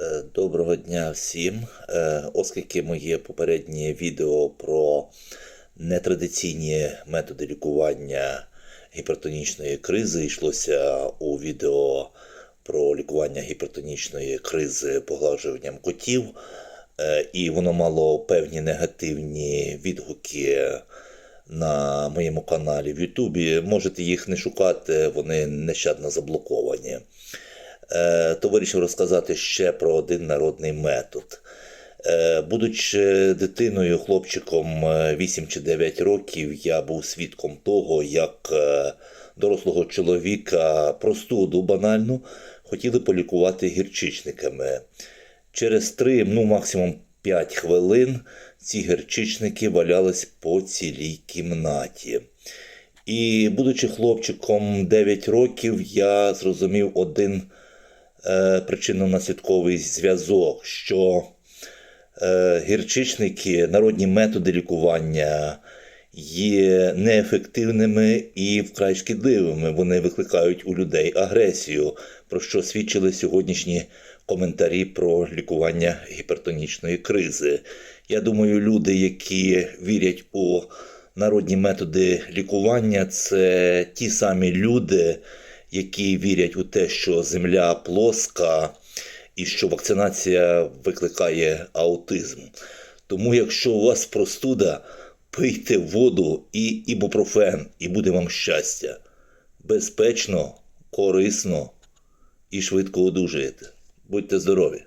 Е, Доброго дня всім. Е, Оскільки моє попереднє відео про нетрадиційні методи лікування гіпертонічної кризи йшлося у відео про лікування гіпертонічної кризи погладжуванням котів, е, і воно мало певні негативні відгуки на моєму каналі в Ютубі. Можете їх не шукати, вони нещадно заблоковані то вирішив розказати ще про один народний метод. Е, Будучи дитиною, хлопчиком е, 8 чи 9 років, я був свідком того, як е, дорослого чоловіка простуду банальну хотіли полікувати гірчичниками. Через 3, ну максимум 5 хвилин ці гірчичники валялись по цілій кімнаті. І, будучи хлопчиком 9 років, я зрозумів один е, причинно-наслідковий зв'язок, що е, гірчичники, народні методи лікування є неефективними і вкрай шкідливими. Вони викликають у людей агресію, про що свідчили сьогоднішні коментарі про лікування гіпертонічної кризи. Я думаю, люди, які вірять у народні методи лікування, це ті самі люди, які вірять у те, що земля плоска і що вакцинація викликає аутизм. Тому, якщо у вас простуда, пийте воду і ібупрофен, і буде вам щастя. Безпечно, корисно і швидко одужаєте. Будьте здорові!